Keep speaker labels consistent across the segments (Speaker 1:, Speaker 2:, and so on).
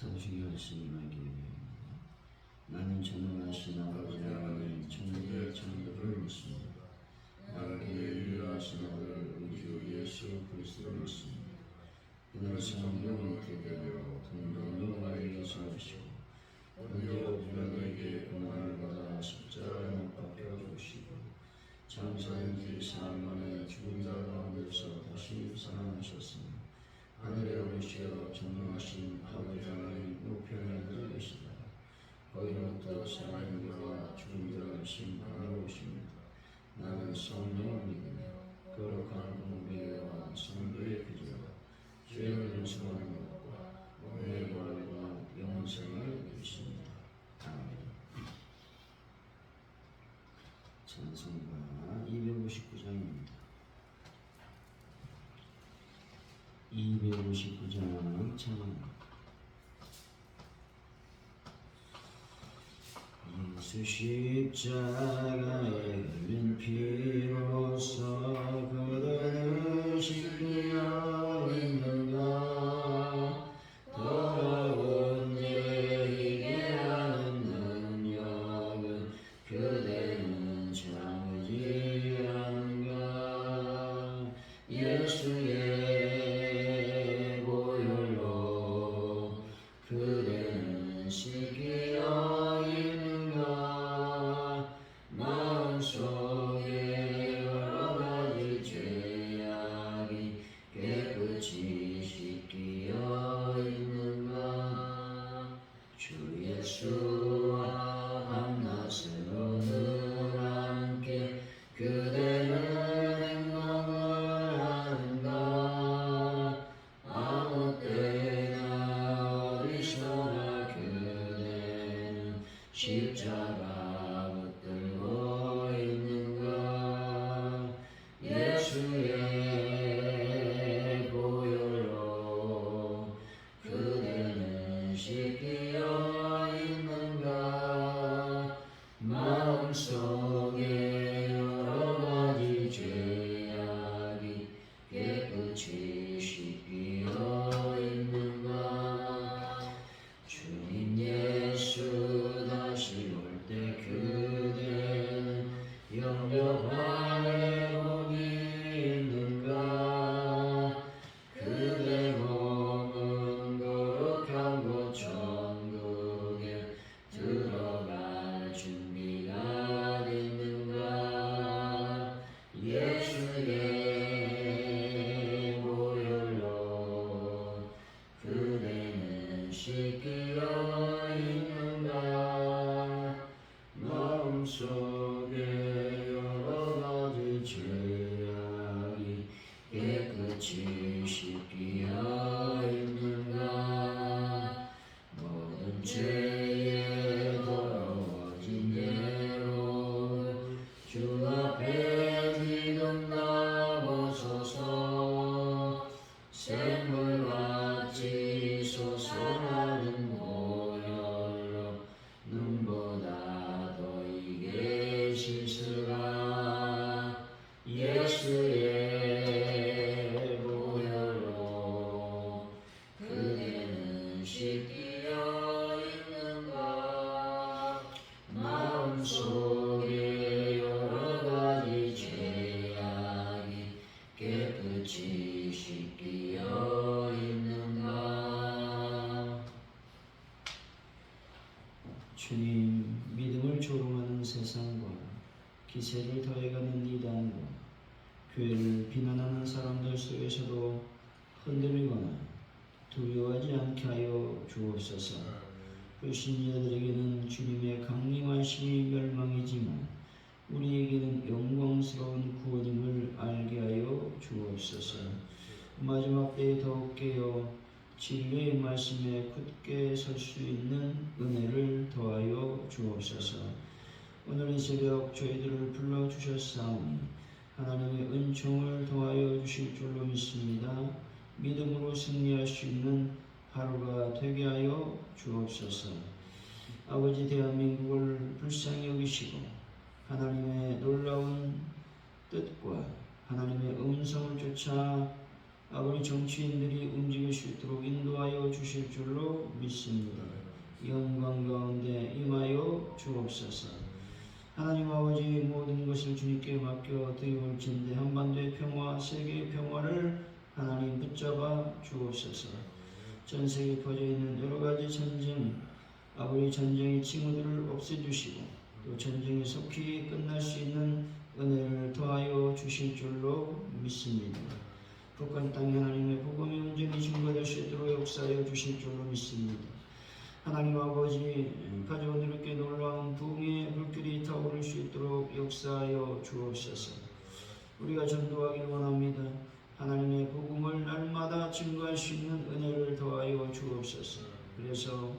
Speaker 1: 사무식이 하시님에게 나는 전능하신 아버지 하나님 천국의 천국을 믿습니다. 나에게 유일하신 아들 우리 주 예수 그리스도를 믿습니다. 그는 성령을 대대로 동동 영화에게 살으시고 본디오 빌라도에게 고난을 받아 십자가에 못 박혀 죽으시고 장사된 지 사흘 만에 죽은 자 가운데서 다시 살아나셨으니 하늘에 오르시어 전능하신 아버지 하나님 우편에 들으시다. 거기로부터 살아있는 죽은 자를 심판하러 오십니다. 나는 성령을 믿으며 거룩한 공배와 성도의 교제와 죄를 용서하는 것과 몸의 부활과 영생을 믿습니다. 아멘. 찬송가 259장입니다. 259장 찬양 예수 십자가에 흘린 피로써 진리의 말씀에 굳게 설 수 있는 은혜를 더하여 주옵소서. 오늘 이 새벽 저희들을 불러 주셨사오니 하나님의 은총을 더하여 주실 줄로 믿습니다. 믿음으로 승리할 수 있는 하루가 되게 하여 주옵소서. 아버지 대한민국을 불쌍히 여기시고 하나님의 놀라운 뜻과 하나님의 음성을 쫓아 아버지 정치인들이 움직일 수 있도록 인도하여 주실 줄로 믿습니다. 영광 가운데 임하여 주옵소서. 하나님 아버지 모든 것을 주님께 맡겨 드리올진데 한반도의 평화, 세계의 평화를 하나님 붙잡아 주옵소서. 전 세계에 퍼져 있는 여러 가지 전쟁, 아버지 전쟁의 징후들을 없애주시고 또 전쟁이 속히 끝날 수 있는 은혜를 더하여 주실 줄로 믿습니다. 북한 땅에 하나님의 복음이 수 있도록 역사하여 주실 줄로 믿습니다. 하나님 아버지 가져온 이렇게 놀라운 부흥의 불길이 타오를 수 있도록 역사하여 주옵소서. 우리가 전도하길 원합니다. 하나님의 복음을 날마다 증거할 수 있는 은혜를 더하여 주옵소서. 그래서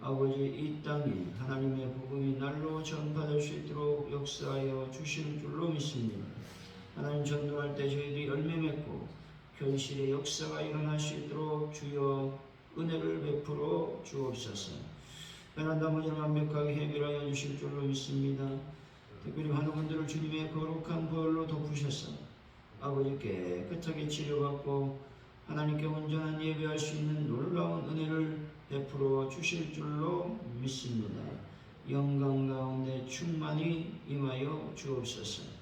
Speaker 1: 아버지 이 땅에 하나님의 복음이 날로 전파될 수 있도록 역사하여 주실 줄로 믿습니다. 하나님 전도할 때 저희들이 열매 맺고 현실의 역사가 일어날 수 있도록 주여 은혜를 베풀어 주옵소서. 베란다 문을 완벽하게 해결하여 주실 줄로 믿습니다. 특별히 많은 분들을 주님의 거룩한 벌로 덮으셔서 아버지 깨끗하게 치료받고 하나님께 온전한 예배할 수 있는 놀라운 은혜를 베풀어 주실 줄로 믿습니다. 영광 가운데 충만히 임하여 주옵소서.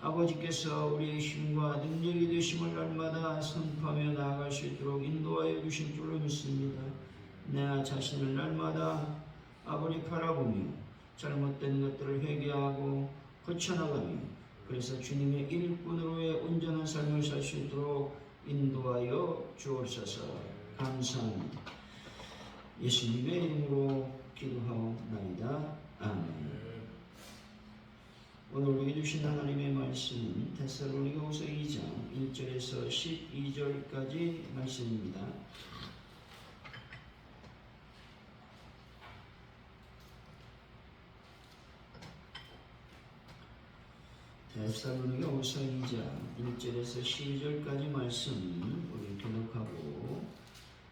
Speaker 1: 아버지께서 우리의 힘과 능력이 되심을 날마다 선포하며 나아갈 수 있도록 인도하여 주실 줄로 믿습니다. 내 자신을 날마다 아버지 바라보며 잘못된 것들을 회개하고 고쳐나가며 그래서 주님의 일꾼으로의 온전한 삶을 살 수 있도록 인도하여 주옵소서 감사합니다. 예수님의 이름으로 기도하옵나이다. 아멘. 오늘 우리에게 주신 하나님의 말씀은 데살로니가후서 2장 1절에서 12절까지 말씀입니다. 데살로니가후서 2장 1절에서 12절까지 말씀 우리 교독하고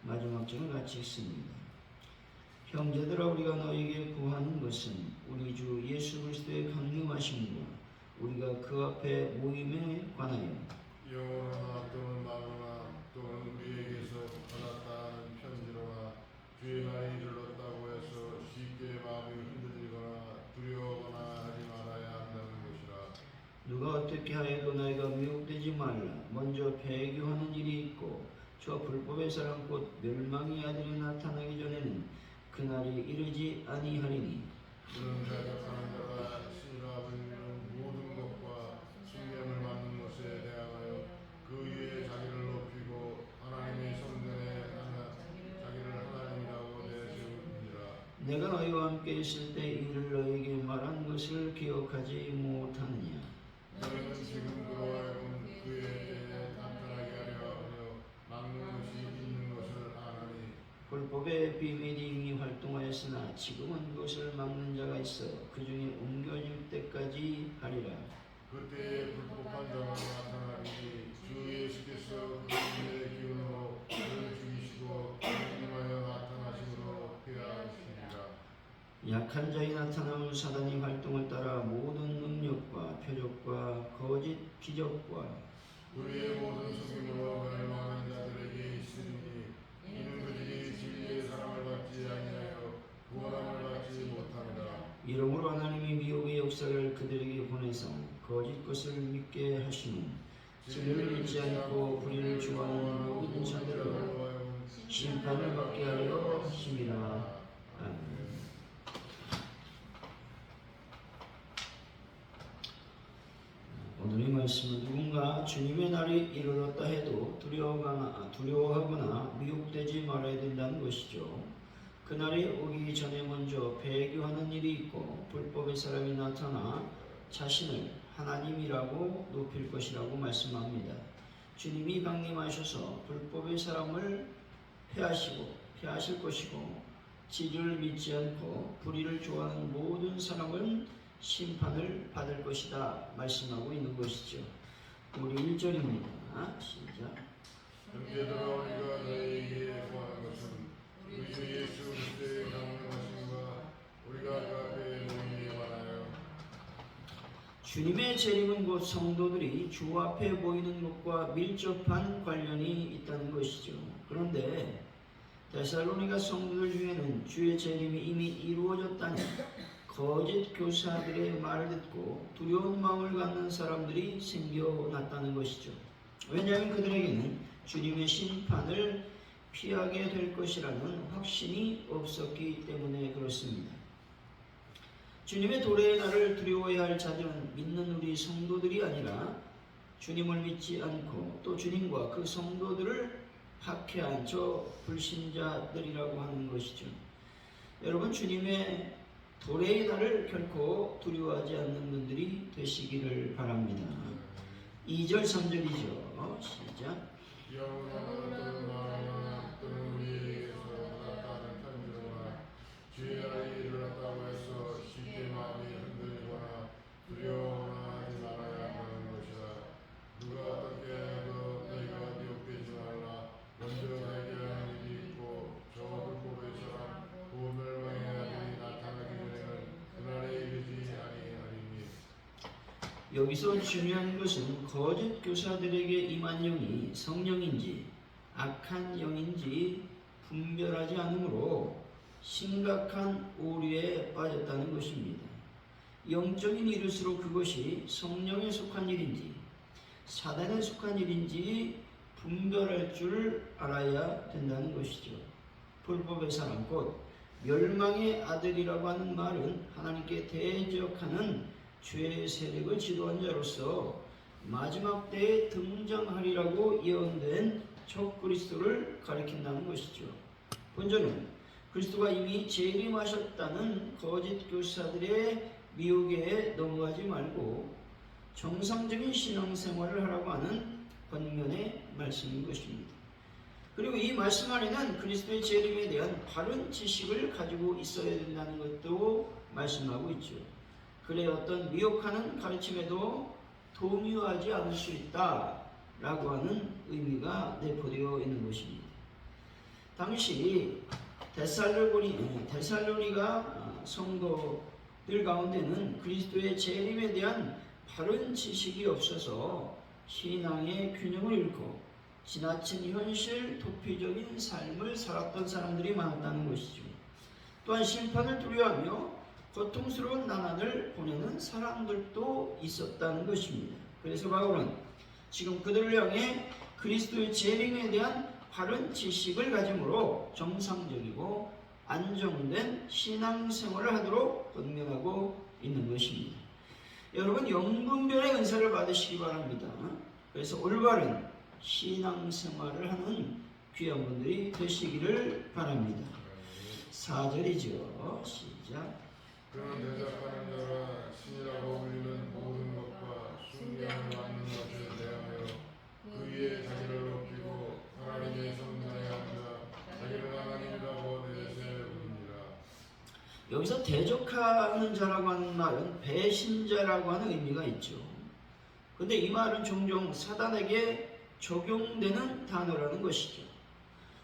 Speaker 1: 마지막 절을 같이 읽습니다. 형제들아 우리가 너에게 구하는 것은 우리 주 예수 그리스도의 강림하심과 우리가 그 앞에 모임에 관하여
Speaker 2: 영어나 또는 말로나 또는 우리에게서 받았다는 편지로나 주의 날이 이르렀다고 해서 쉽게 마음이 흔들리거나 두려워하거나 하지 말아야 한다는 것이라.
Speaker 1: 누가 어떻게 하여도 너희가 미혹되지 말라. 먼저 배교하는 일이 있고 저 불법의 사람 곧 멸망의 아들이 나타나기 전에는 그날이 이르지 아니하리니. 내가 너희와 함께 있을 때 이를 너희에게 말한 것을 기억하지 못하느냐?
Speaker 2: 너희는 지금 그로 하여금 그의 때에 나타나게 하려 하여 막는 것이 있는 것을 아나니.
Speaker 1: 불법의 비밀이 지금은 그것을 막는 자가 있어 그 중에 옮겨질 때까지 하리라.
Speaker 2: 그때에 불법한 자가 나타나니 주 예수께서 그의 기운으로 그를 죽이시고 하나님하여 나타나심으로 회하시리라
Speaker 1: 약한 자의 나타남은 사단이 활동을 따라 모든 능력과 표적과 거짓 기적과
Speaker 2: 우리의 모든 속임으로 멸망하는 자들에게 있으니 이는 그들이 진리의 사랑을 받지 아니하여 구원함을 받지 못한다
Speaker 1: 이러므로 하나님이 미혹의 역사를 그들에게 보내서 거짓 것을 믿게 하시는 진리를 믿지 않고 불의를 좋아하는 모든 자들로 심판을 받게 하려 하심이라 아멘. 오늘의 말씀은 누군가 주님의 날이 이르렀다 해도 두려워하거나, 두려워하거나 미혹되지 말아야 된다는 것이죠. 그날이 오기 전에 먼저 배교하는 일이 있고 불법의 사람이 나타나 자신을 하나님이라고 높일 것이라고 말씀합니다. 주님이 강림하셔서 불법의 사람을 패하시고 패하실 것이고 진리를 믿지 않고 불의를 좋아하는 모든 사람은 심판을 받을 것이다 말씀하고 있는 것이죠. 우리 1절입니다. 시작.
Speaker 2: 우리 주 예수 그리스도의 강림하심과 우리가 그 앞에 모임에 관하여
Speaker 1: 주님의 재림은 곧 성도들이 주 앞에 보이는 것과 밀접한 관련이 있다는 것이죠. 그런데 데살로니가 성도들 중에는 주의 재림이 이미 이루어졌다는 거짓 교사들의 말을 듣고 두려운 마음을 갖는 사람들이 생겨났다는 것이죠. 왜냐하면 그들에게는 주님의 심판을 피하게 될 것이라는 확신이 없었기 때문에 그렇습니다. 주님의 도래의 날을 두려워해야 할 자들은 믿는 우리 성도들이 아니라 주님을 믿지 않고 또 주님과 그 성도들을 박해한 저 불신자들이라고 하는 것이죠. 여러분 주님의 도래의 날을 결코 두려워하지 않는 분들이 되시기를 바랍니다. 2절 3절이죠. 시작. 여기서 중요한 것은 거짓 교사들에게 임한 영이 성령인지 악한 영인지 분별하지 않으므로 심각한 오류에 빠졌다는 것입니다. 영적인 일일수록 그것이 성령에 속한 일인지 사단에 속한 일인지 분별할 줄 알아야 된다는 것이죠. 불법의 사람 곧 멸망의 아들이라고 하는 말은 하나님께 대적하는 죄의 세력을 지도한 자로서 마지막 때에 등장하리라고 예언된 적 그리스도를 가리킨다는 것이죠. 본전은 그리스도가 이미 재림하셨다는 거짓 교사들의 미혹에 넘어가지 말고 정상적인 신앙생활을 하라고 하는 권면의 말씀인 것입니다. 그리고 이 말씀 안에는 그리스도의 재림에 대한 바른 지식을 가지고 있어야 된다는 것도 말씀하고 있죠. 그래 어떤 미혹하는 가르침에도 동요하지 않을 수 있다 라고 하는 의미가 내포되어 있는 것입니다. 당시 데살로니 데살로니가 성도들 가운데는 그리스도의 재림에 대한 바른 지식이 없어서 신앙의 균형을 잃고 지나친 현실 도피적인 삶을 살았던 사람들이 많았다는 것이죠. 또한 심판을 두려워하며 고통스러운 난안을 보내는 사람들도 있었다는 것입니다. 그래서 바울은 지금 그들을 향해 그리스도의 재림에 대한 바른 지식을 가짐으로 정상적이고 안정된 신앙생활을 하도록 권면하고 있는 것입니다. 여러분 영분별의 은사를 받으시기 바랍니다. 그래서 올바른 신앙생활을 하는 귀한 분들이 되시기를 바랍니다. 4절이죠. 시작.
Speaker 2: 그는 대적하는 자라 신이라고 불리는 모든 것과 숭배함을 받는 것에 대하여 그 위에 자기를 높이고 하나님의 성전에 앉아 자기를 하나님이라고 내세우니라
Speaker 1: 여기서 대적하는 자라고 하는 말은 배신자라고 하는 의미가 있죠. 근데 이 말은 종종 사단에게 적용되는 단어라는 것이죠.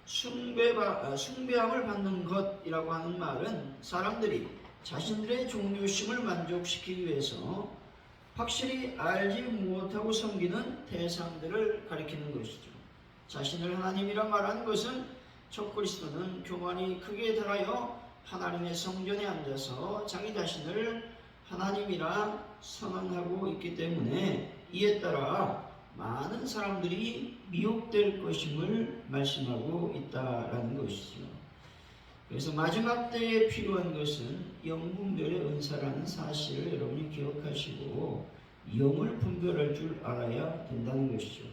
Speaker 1: 숭배바, 아, 숭배함을 받는 것이라고 하는 말은 사람들이 자신들의 종교심을 만족시키기 위해서 확실히 알지 못하고 섬기는 대상들을 가리키는 것이죠. 자신을 하나님이라 말하는 것은 첫 그리스도는 교만이 크게 달하여 하나님의 성전에 앉아서 자기 자신을 하나님이라 선언하고 있기 때문에 이에 따라 많은 사람들이 미혹될 것임을 말씀하고 있다라는 것이죠. 그래서 마지막 때에 필요한 것은 영분별의 은사라는 사실을 여러분이 기억하시고 영을 분별할 줄 알아야 된다는 것이죠.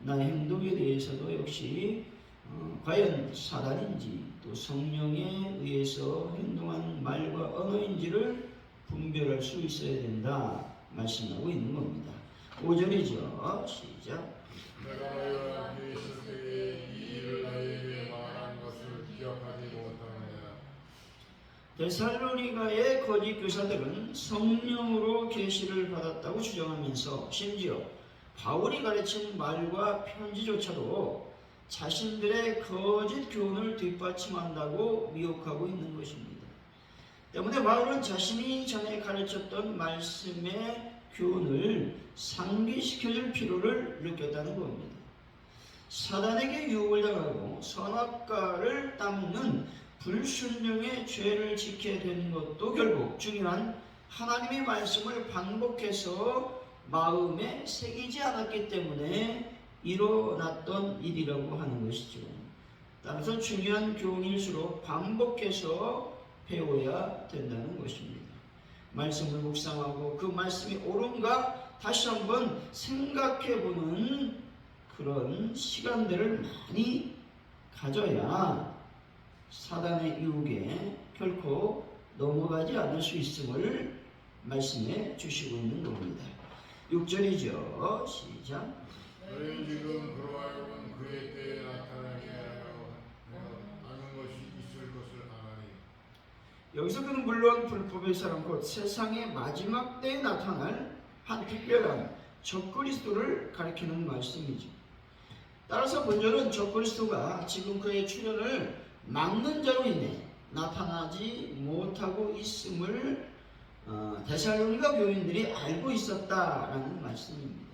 Speaker 1: 나의 행동에 대해서도 역시 어, 과연 사단인지 또 성령에 의해서 행동한 말과 언어인지를 분별할 수 있어야 된다 말씀하고 있는 겁니다. 5절이죠. 시작. 데살로니가의 거짓 교사들은 성령으로 계시를 받았다고 주장하면서 심지어 바울이 가르친 말과 편지조차도 자신들의 거짓 교훈을 뒷받침한다고 미혹하고 있는 것입니다. 때문에 바울은 자신이 전에 가르쳤던 말씀의 교훈을 상기시켜줄 필요를 느꼈다는 겁니다. 사단에게 유혹을 당하고 선악과를 따먹는 불순종의 죄를 지게 된 것도 결국 중요한 하나님의 말씀을 반복해서 마음에 새기지 않았기 때문에 일어났던 일이라고 하는 것이죠. 따라서 중요한 교훈일수록 반복해서 배워야 된다는 것입니다. 말씀을 묵상하고 그 말씀이 옳은가 다시 한번 생각해 보는 그런 시간들을 많이 가져야 사단의 유혹에 결코 넘어가지 않을 수 있음을 말씀해 주시고 있는 겁니다. 6절이죠. 시작.
Speaker 2: 너희는 지금 그로 하여금 그의 때에 나타나게 하여 아는 것이 있을 것을 아나니
Speaker 1: 여기서 그는 물론 불법의 사람 곧 세상의 마지막 때에 나타날 한 특별한 적그리스도를 가리키는 말씀이죠. 따라서 본절은 적그리스도가 지금 그의 출현을 막는 자로 인해 나타나지 못하고 있음을 어, 데살로니가 교인들이 알고 있었다라는 말씀입니다.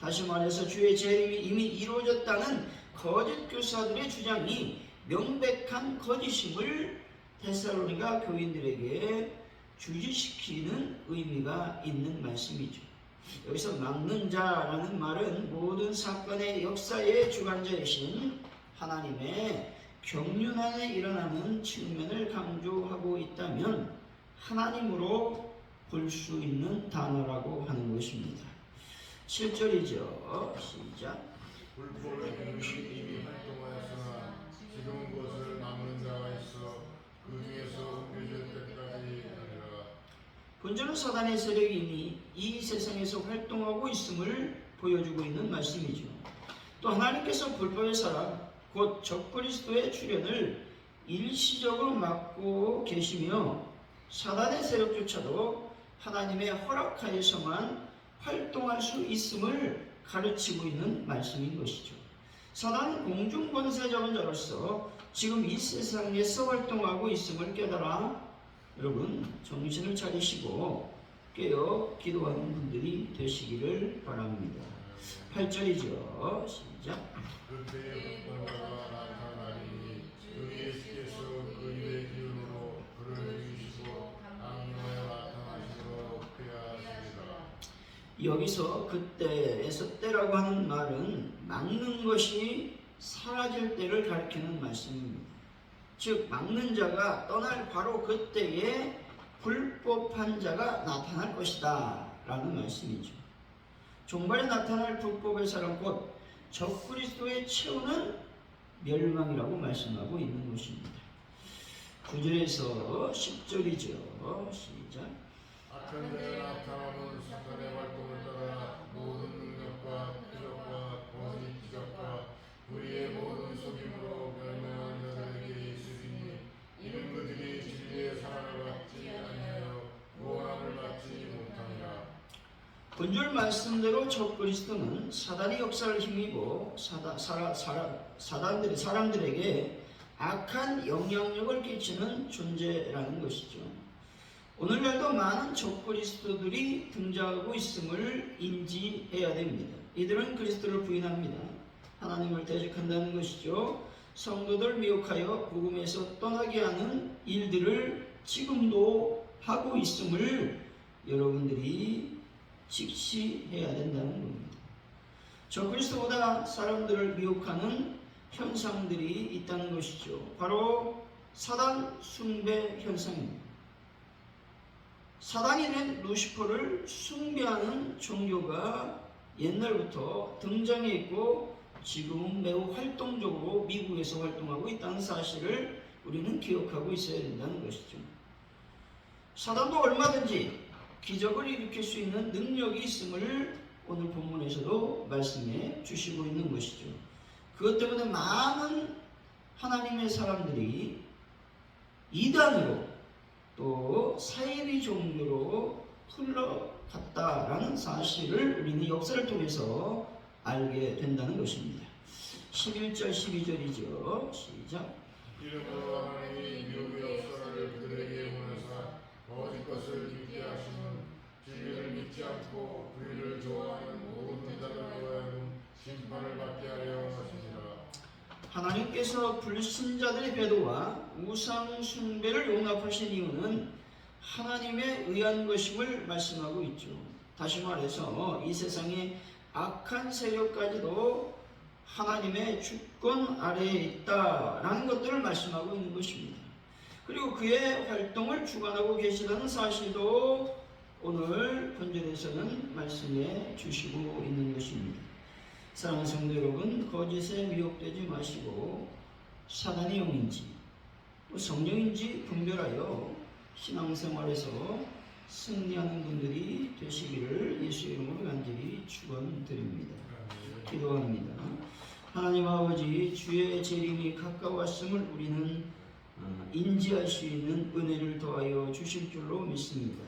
Speaker 1: 다시 말해서 주의 재림이 이미 이루어졌다는 거짓 교사들의 주장이 명백한 거짓임을 데살로니가 교인들에게 주지시키는 의미가 있는 말씀이죠. 여기서 막는 자라는 말은 모든 사건의 역사의 주관자이신 하나님의 경륜 안에 일어나는 측면을 강조하고 있다면 하나님으로 볼 수 있는 단어라고 하는 것입니다. 7절이죠. 시작.
Speaker 2: 불법의 이미 활동하였으나 지금 그것을 막는 자가 있어 그 중에서 옮겨질 때까지 아니라
Speaker 1: 본절은 사단의 세력이 이미 이 세상에서 활동하고 있음을 보여주고 있는 말씀이죠. 또 하나님께서 불법의 사람, 곧 적그리스도의 출현을 일시적으로 막고 계시며 사단의 세력조차도 하나님의 허락하에서만 활동할 수 있음을 가르치고 있는 말씀인 것이죠. 사단은 공중권세적인 자로서 지금 이 세상에서 활동하고 있음을 깨달아 여러분 정신을 차리시고 깨어 기도하는 분들이 되시기를 바랍니다. 8절이죠. 시작. 여기서 그때에서 때라고 하는 말은 막는 것이 사라질 때를 가리키는 말씀입니다. 즉 막는 자가 떠날 바로 그때에 불법한 자가 나타날 것이다 라는 말씀이죠. 종말에 나타날 불법의 곧 적그리스도의 채우는 멸망이라고 말씀하고 있는 것입니다. 9절에서 10절이죠. 시작.
Speaker 2: 악한 자가 나타나는 사탄의 활동을 따라 모든 능력과 기적과 거짓 기적과 우리의 모든 속임으로 멸망
Speaker 1: 본절 말씀대로 적그리스도는 사단의 역사를 힘입어 사다, 사라, 사라, 사단들의 사람들에게 악한 영향력을 끼치는 존재라는 것이죠. 오늘날도 많은 적그리스도들이 등장하고 있음을 인지해야 됩니다. 이들은 그리스도를 부인합니다. 하나님을 대적한다는 것이죠. 성도들 미혹하여 복음에서 떠나게 하는 일들을 지금도 하고 있음을 여러분들이 직시해야 된다는 겁니다. 적그리스도보다 사람들을 미혹하는 현상들이 있다는 것이죠. 바로 사단 숭배 현상입니다. 사단이 된 루시퍼를 숭배하는 종교가 옛날부터 등장해 있고 지금은 매우 활동적으로 미국에서 활동하고 있다는 사실을 우리는 기억하고 있어야 된다는 것이죠. 사단도 얼마든지 기적을 일으킬 수 있는 능력이 있음을 오늘 본문에서도 말씀해 주시고 있는 것이죠. 그것 때문에 많은 하나님의 사람들이 이단으로 또 사이비 종교로 흘러갔다라는 사실을 우리는 역사를 통해서 알게 된다는 것입니다. 11절 12절이죠. 시작.
Speaker 2: 거짓 것을 믿게 하시는 진리를 믿지 않고 불의를 좋아하는 모든 자들로 하여금 심판을 받게 하려 하시니
Speaker 1: 하나님께서 불신자들의 배도와 우상 숭배를 용납하신 이유는 하나님에 의한 것임을 말씀하고 있죠. 다시 말해서 이 세상의 악한 세력까지도 하나님의 주권 아래에 있다라는 것들을 말씀하고 있는 것입니다. 그리고 그의 활동을 주관하고 계시다는 사실도 오늘 본절에서는 말씀해 주시고 있는 것입니다. 사랑하는 성도 여러분, 거짓에 미혹되지 마시고 사단의 영인지 또 성령인지 분별하여 신앙생활에서 승리하는 분들이 되시기를 예수 이름으로 간절히 축원드립니다. 기도합니다. 하나님 아버지 주의 재림이 가까웠음을 우리는 어, 인지할 수 있는 은혜를 더하여 주실 줄로 믿습니다.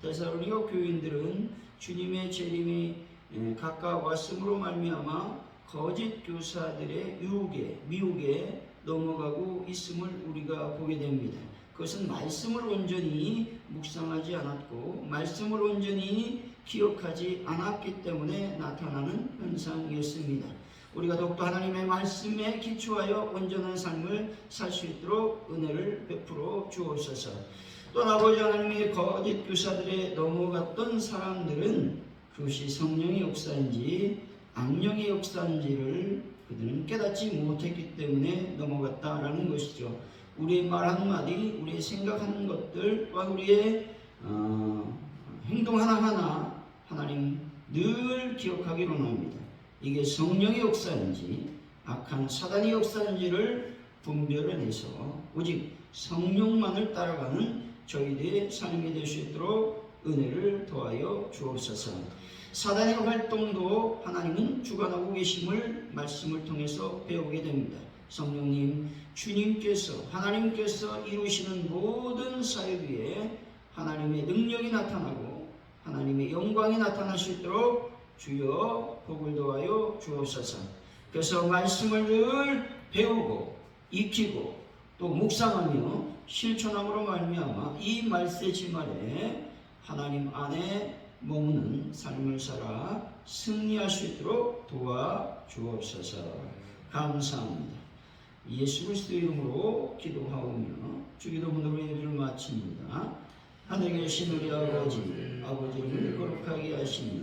Speaker 1: 데살로니가 교인들은 주님의 재림이 에, 가까웠음으로 말미암아 거짓 교사들의 유혹에 미혹에 넘어가고 있음을 우리가 보게 됩니다. 그것은 말씀을 온전히 묵상하지 않았고 말씀을 온전히 기억하지 않았기 때문에 나타나는 현상이었습니다. 우리가 더욱더 하나님의 말씀에 기초하여 온전한 삶을 살 수 있도록 은혜를 베풀어 주옵소서. 또 아버지 하나님의 거짓 교사들에 넘어갔던 사람들은 그것이 성령의 역사인지 악령의 역사인지를 그들은 깨닫지 못했기 때문에 넘어갔다라는 것이죠. 우리의 말 한마디, 우리의 생각하는 것들, 또한 우리의 어, 행동 하나하나 하나님 늘 기억하기로 합니다. 이게 성령의 역사인지 악한 사단의 역사인지를 분별해내서 오직 성령만을 따라가는 저희들의 삶이 될 수 있도록 은혜를 더하여 주옵소서. 사단의 활동도 하나님은 주관하고 계심을 말씀을 통해서 배우게 됩니다. 성령님, 주님께서 하나님께서 이루시는 모든 사역 위에 하나님의 능력이 나타나고 하나님의 영광이 나타날 수 있도록 주여 복을 더하여 주옵소서. 그래서 말씀을 늘 배우고 익히고 또 묵상하며 실천함으로 말미암아 이 말세지 말에 하나님 안에 머무는 삶을 살아 승리할 수 있도록 도와 주옵소서. 감사합니다. 예수 그리스도 이름으로 기도하오며 주기도문으로 예배를 마칩니다. 하늘에 계신 우리 아버지, 아버지를 거룩하게 하시며